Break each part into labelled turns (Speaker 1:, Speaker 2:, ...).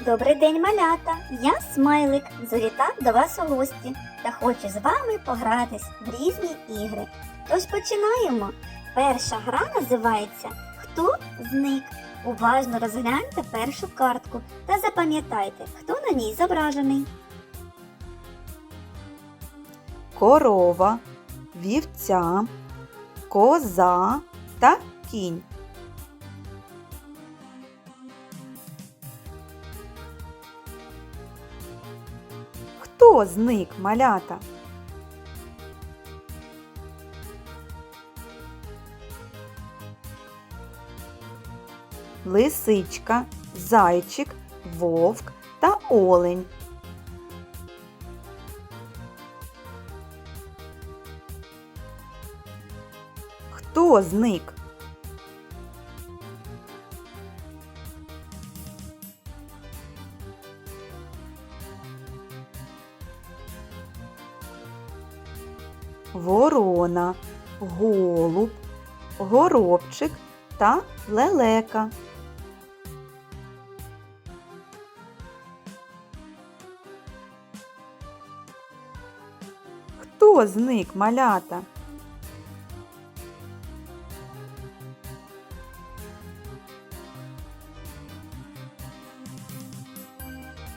Speaker 1: Добрий день, малята! Я смайлик, завітав до вас у гості та хочу з вами погратись в різні ігри. Тож починаємо. Перша гра називається Хто зник? Уважно розгляньте першу картку та запам'ятайте, хто на ній зображений.
Speaker 2: корова, вівця, коза та кінь. Хто зник малята? Лисичка, зайчик, вовк та олень. Хто зник? Ворона, голуб, горобчик та лелека. Хто зник малята?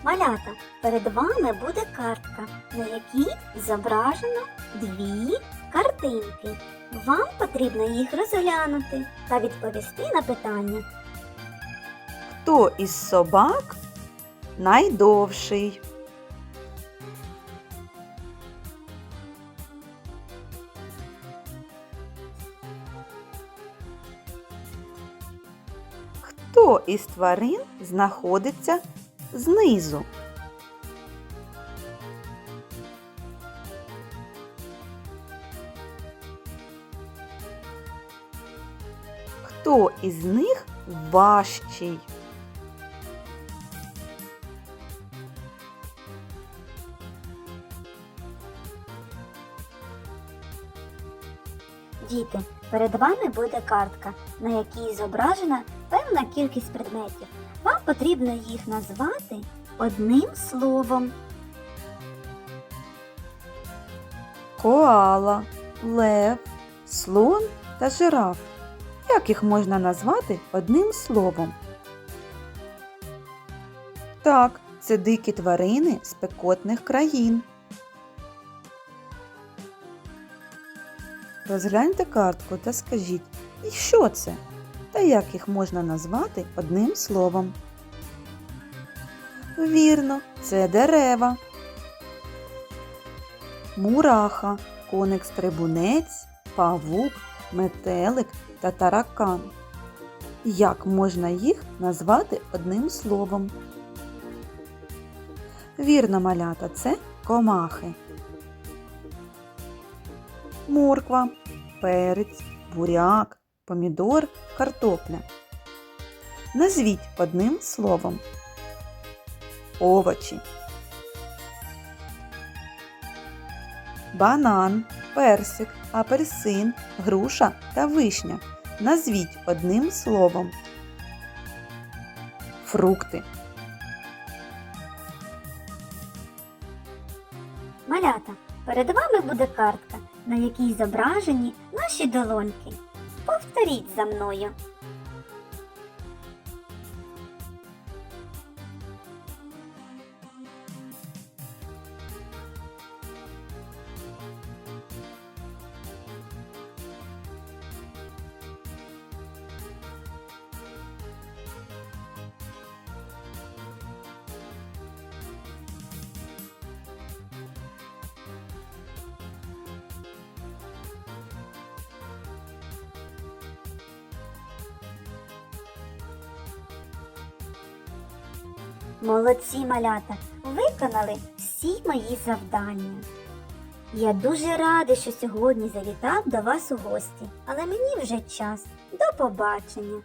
Speaker 1: Малята, перед вами буде картка, на якій зображено дві картинки. Вам потрібно їх розглянути та відповісти на питання.
Speaker 2: Хто із собак найдовший? Хто із тварин знаходиться знизу? Хто із них важчий?
Speaker 1: Діти, перед вами буде картка, на якій зображена певна кількість предметів. Вам потрібно їх назвати одним словом.
Speaker 2: Коала, лев, слон та жираф. Як їх можна назвати одним словом? Так, це дикі тварини спекотних країн. Розгляньте картку та скажіть, і що це? Та як їх можна назвати одним словом? Вірно, це дерева. Мураха, коник-стрибунець, павук, метелик та таракан. Як можна їх назвати одним словом? Вірно, малята, це комахи. Морква, перець, буряк, помідор, картопля. Назвіть одним словом. Овочі. банан, персик, апельсин, груша та вишня. Назвіть одним словом. Фрукти.
Speaker 1: Малята, перед вами буде картка, на якій зображені наші долоньки. Повторіть за мною. Молодці малята, виконали всі мої завдання. Я дуже рада, що сьогодні завітав до вас у гості, але мені вже час. До побачення!